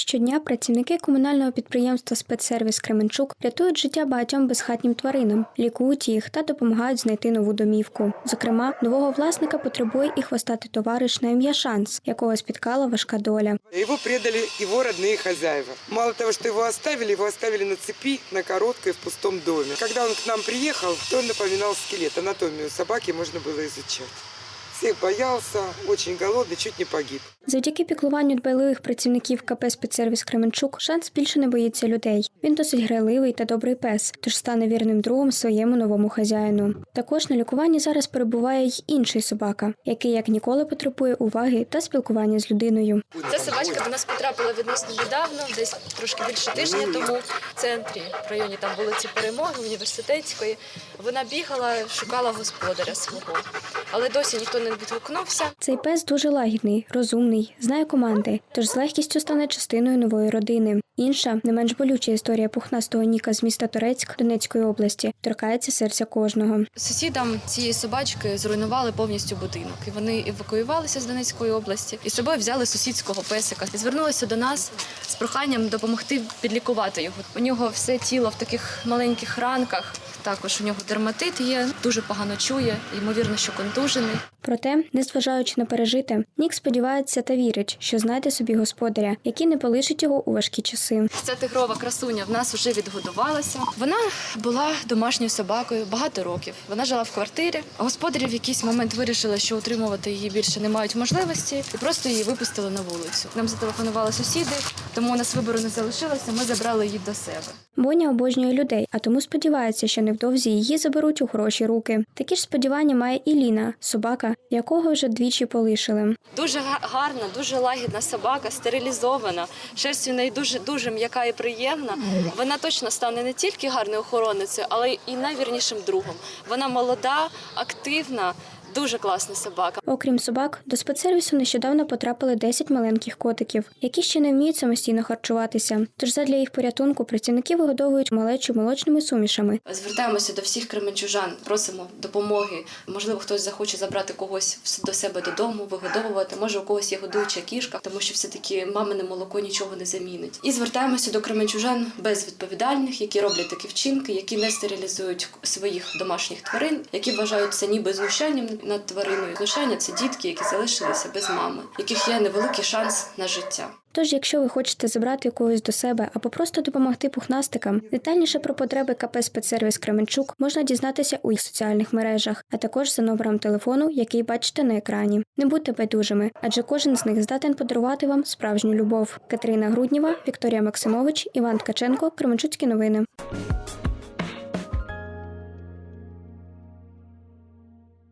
Щодня працівники комунального підприємства Спецсервіс Кременчук рятують життя багатьом безхатнім тваринам, лікують їх та допомагають знайти нову домівку. Зокрема, нового власника потребує і хвостатий товариш на ім'я Шанс, якого спіткала важка доля. Его предали его родные хозяева. Мало того, что его оставили, его оставили на цепи, на короткой, в пустом доме. Когда он к нам приехал, то он напоминал скелет. Анатомию собаки можно было изучать. Всех боялся, очень голодный, чуть не погиб. Завдяки піклуванню дбайливих працівників КП «Спецсервіс Кременчук Шанс більше не боїться людей. Він досить грайливий та добрий пес, тож стане вірним другом своєму новому хазяїну. Також на лікуванні зараз перебуває й інший собака, який як ніколи потребує уваги та спілкування з людиною. Ця собачка до нас потрапила відносно недавно, десь трошки більше тижня тому в центрі, в районі там вулиці Перемоги, університетської. Вона бігала, шукала господаря свого, але досі ніхто не відгукнувся. Цей пес дуже лагідний, розумний, знає команди, тож з легкістю стане частиною нової родини. Інша, не менш болюча історія пухнастого Ніка з міста Торецьк Донецької області торкається серця кожного. Сусідам цієї собачки зруйнували повністю будинок, і вони евакуювалися з Донецької області і з собою взяли сусідського песика і звернулися до нас з проханням допомогти підлікувати його. У нього все тіло в таких маленьких ранках. Також у нього дерматит є, дуже погано чує, ймовірно, що контужений. Проте, незважаючи на пережите, Нік сподівається та вірить, що знайде собі господаря, який не полишить його у важкі часи. Ця тигрова красуня в нас вже відгодувалася. Вона була домашньою собакою багато років. Вона жила в квартирі. Господарі в якийсь момент вирішили, що утримувати її більше не мають можливості, і просто її випустили на вулицю. Нам зателефонували сусіди, тому у нас вибору не залишилося. Ми забрали її до себе. Боня обожнює людей, а тому сподівається, що невдовзі її заберуть у хороші руки. Такі ж сподівання має і Ліна, собака, якого вже двічі полишили. Дуже га- гарна, дуже лагідна собака, стерилізована. Шерсть у неї дуже дуже м'яка і приємна. Вона точно стане не тільки гарною охоронницею, але й найвірнішим другом. Вона молода, активна, дуже класна собака. Окрім собак, до спецсервісу нещодавно потрапили 10 маленьких котиків, які ще не вміють самостійно харчуватися. Тож задля їх порятунку працівники вигодовують малечу молочними сумішами. Звертаємося до всіх кременчужан, просимо допомоги. Можливо, хтось захоче забрати когось до себе додому, вигодовувати. Може, у когось є годуюча кішка, тому що все-таки мамине молоко нічого не замінить. І звертаємося до кременчужан безвідповідальних, які роблять такі вчинки, які не стерилізують своїх домашніх тварин, які вважають це ніби знущанням над твариною. Знущання це дітки, які залишилися без мами, яких є невеликий шанс на життя. Тож, якщо ви хочете забрати когось до себе або просто допомогти пухнастикам, детальніше про потреби КП «Спецсервіс Кременчук можна дізнатися у їх соціальних мережах, а також за номером телефону, який бачите на екрані. Не будьте байдужими, адже кожен з них здатен подарувати вам справжню любов. Катерина Грудніва, Вікторія Максимович, Іван Ткаченко, Кременчуцькі новини.